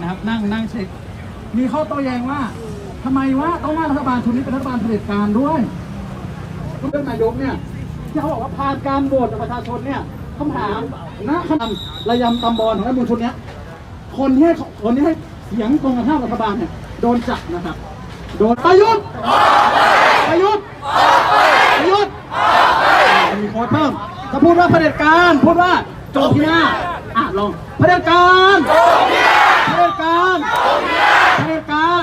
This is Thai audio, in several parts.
นะครับ นั่งนั่งเช็ค มีข้อโต้แย้งว่าทำไมว่าต้องว่ารัฐบาลชุดนี้เป็นรัฐบาลเผด็จการด้วยเรื่องนายกเนี่ยที่เขาบอกว่าผ่านการโหวตจากประชาชนเนี่ยคำถามนะคำระยำตำบอลของรัฐมนูญชุดเนี้คนที่คนที่ให้เสียงตรงกันข้ามรัฐบาลเนี่ยโดนจับนะครับ โดนประยุทธ์ประยุทธ์ประยุทธ์มีค้ดเพิ่มถ้าพูดว่าเผด็จการพูดว่าโจมีหน้าอะลองเผด็จการเผด็จการเผด็จการ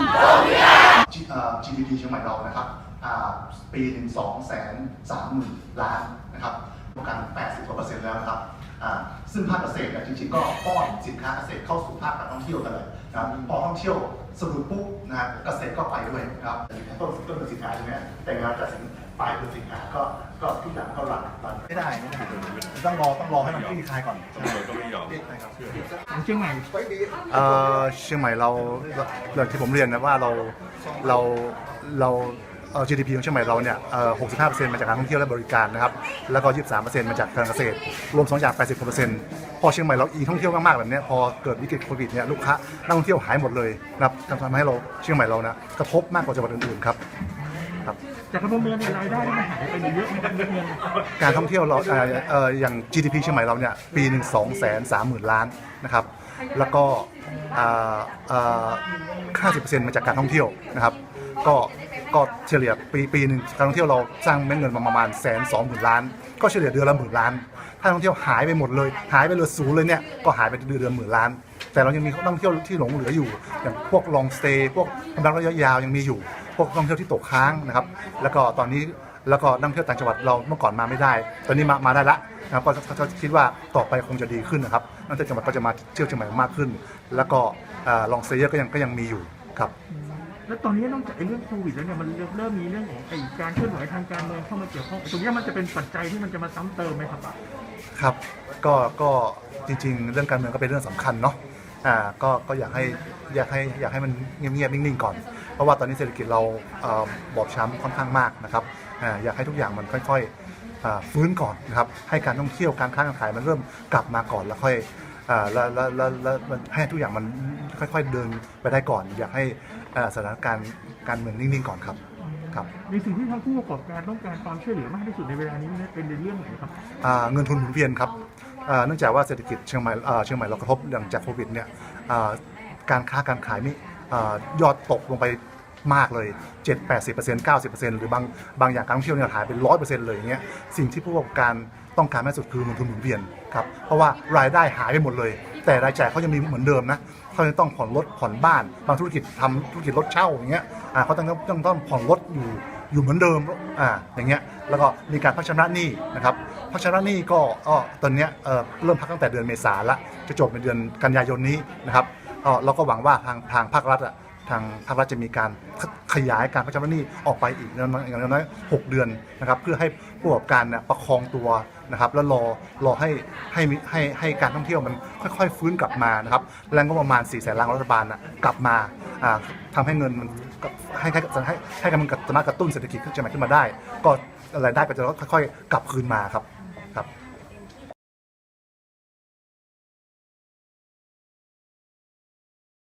G- เอ่อ GDP เชียงใหม่เรานะครับอ่าปีหนึ่งสองแสนสามหมื่ นล้านนะครับประกัน80กว่าเปอร์เซ็นต์แล้วนะครับอ่าซึ่งภาคเกษตรเนี่ยจริงๆก็ป้อนสินค้าเกษตรเข้าสู่ภาคการท่องเที่ยวกันเลยนะครับพอท่องเที่ยวสะดุดปุ๊บนะฮะเกษตรก็ไปด้วยนะครับต้นต้นเป็นสินค้าใช่ไหมแต่งานจัดสินปลายเป็นสินค้าก็ก็ทุกอย่างก็รันรันไม่ได้ไม่ได้ต้องรอต้องรอให้มันคลี่คลายก่อนใช่ก็ไม่ยอมใช่ครับเชียงใหม่เอ่อเชียงใหม่เราอย่างที่ผมเรียนนะว่าเราเราเราเอ่อ GDP ของเชียงใหม่เราเนี่ยเอ่อ65%มาจากการท่องเที่ยวและบริการนะครับ แล้วก็ 23%มาจากการเกษตร รวมสองอย่าง 80กว่าเปอร์เซ็นต์พอเชียงใหม่เราอีท่องเที่ยวมากๆแบบเนี้ยพอเกิดวิกฤตโควิดเนี่ยลูกค้านักท่องเที่ยวหายหมดเลยนะครับทำให้เราเชียงใหม่เรานะกระทบมากกว่าจังหวัดอื่นๆครับครับจากการประเมินในรายได้ที่มันหายไปเยอะไหมครับเงินการท่องเที่ยวเราเอ่อเอ่ออย่าง GDP เชียงใหม่เราเนี่ยปีหนึ่งสองแสนสามหมื่นล้านนะครับแล้วก็อ่าอ่าห้าสิบเปอร์เซ็นต์มาจากการท่องเที่ยวนะครับ ก็ ก็เฉลี่ยปีปีหนึ่งการท่องเที่ยวเราสร้างเม็ดเงินมาประมาณแสนสองหมื่นล้าน ก็เฉลี่ยเดือนละหมื่นล้าน ถ้าท่องเที่ยวหายไปหมดเลย หายไปเลือศูนย์เลยเนี่ยก็หายไปเดือนเดือนหมื่นล้าน แต่เรายังมีนักท่องเที่ยวที่หลงเหลืออยู่ อย่างพวกลองสเตย์พวกกำลังระยะยาวยังมีอยู่ พวกท่องเที่ยวที่ตกค้างนะครับแล้วก็ตอนนี้แล้วก็นักท่องเที่ยวต่างจังหวัดเราเมื่อก่อนมาไม่ได้ ตอนนี้มามาได้ละนะครับก็ก็ก็คิดว่าต่อไปคงจะดีขึ้นนะครับนักท่องเที่ยวจังหวัดก็จะมาเที่ยวเชียงใหม่มากขึ้น แล้วก็ลองเซเยอร์ก็ยังก็ยังมีอยู่ครับ แล้วตอนนี้นอกจากไอ้เรื่องโควิดแล้วเนี่ยมันเริ่มมีเรื่องของไอ้การเคลื่อนไหวทางการเมืองเข้ามาเกี่ยวข้องตรงนี้มันจะเป็นปัจจัยที่มันจะมาซ้ำเติมไหมครับครับก็ก็จริง ๆ เรื่องการเมืองก็เป็นเรื่องสำคัญเนาะอ่าก็ก็อยากให้อยากให้อยากให้มันเงียบๆนิ่งๆก่อน เพราะว่าตอนนี้เศรษฐกิจเราเอ่อบอบช้ำค่อนข้างมากนะครับอ่าอยากให้ทุกอย่างมันค่อยๆอ่าฟื้นก่อนนะครับให้การท่องเที่ยวการค้าการขายมันเริ่มกลับมาก่อนแล้วค่อยอ่าแล้วแล้วแล้วแล้วแล้วให้ทุกอย่างมันค่อยๆเดินไปได้ก่อน อยากให้ สถานการณ์การเมืองนิ่งๆก่อนครับครับในสิ่งที่ทางผู้ประกอบการต้องการความช่วยเหลือมากที่สุดในเวลานี้เนี่ยเป็นในเรื่องไหนครับอ่าเงินทุนหมุนเวียนครับอ่าเนื่องจากว่าเศรษฐกิจเชียงใหม่อ่าเชียงใหม่เรากระทบเนื่องจากโควิดเนี่ยอ่าการค้าการขายนี่อ่ายอดตกลงไปมากเลย 7 80 90 หรือบางบางอย่างการท่องเที่ยวเนี่ยหายเป็นร้อยเปอร์เซ็นต์เลยอย่างเงี้ยสิ่งที่ผู้ประกอบการต้องการมากที่สุดคือเงินทุนหมุนเวียนครับเพราะว่ารายได้หายไปหมดเลย แต่รายจ่ายเขายังมีเหมือนเดิมนะเขายังต้องผ่อนรถผ่อนบ้านบางธุรกิจทำธุรกิจรถเช่าอย่างเงี้ยอ่าเขาต้องต้องต้องผ่อนรถอยู่อยู่เหมือนเดิมอ่าอย่างเงี้ยแล้วก็มีการพักชำระหนี้นะครับพักชำระหนี้ก็ก็ตอนเนี้ยเอ่อเริ่มพักตั้งแต่เดือนเมษาละจะจบในเดือนกันยายนนี้นะครับเราก็หวังว่าทางทางภาครัฐอะทางภาครัฐจะมีการขยายการพักชำระหนี้ออกไปอีกอย่างน้อยหกเดือนนะครับเพื่อให้ผู้ประกอบการเนี่ยประคองตัวนะครับแล้วรอรอให้ให้ให้ให้การท่องเที่ยวมันค่อยๆ ฟื้นกลับมานะครับแรงก็ประมาณ4ี่แสนล้านรัฐบาลนะกลับมาทำทำให้เงินมันให้ให้ให้ให้กำลังสามารถกระตุ้นเศรษฐกิจขึ้นมาขึ้นมาได้ ก็รายได้ก็จะค่อยๆ กลับคืนมาครับครับ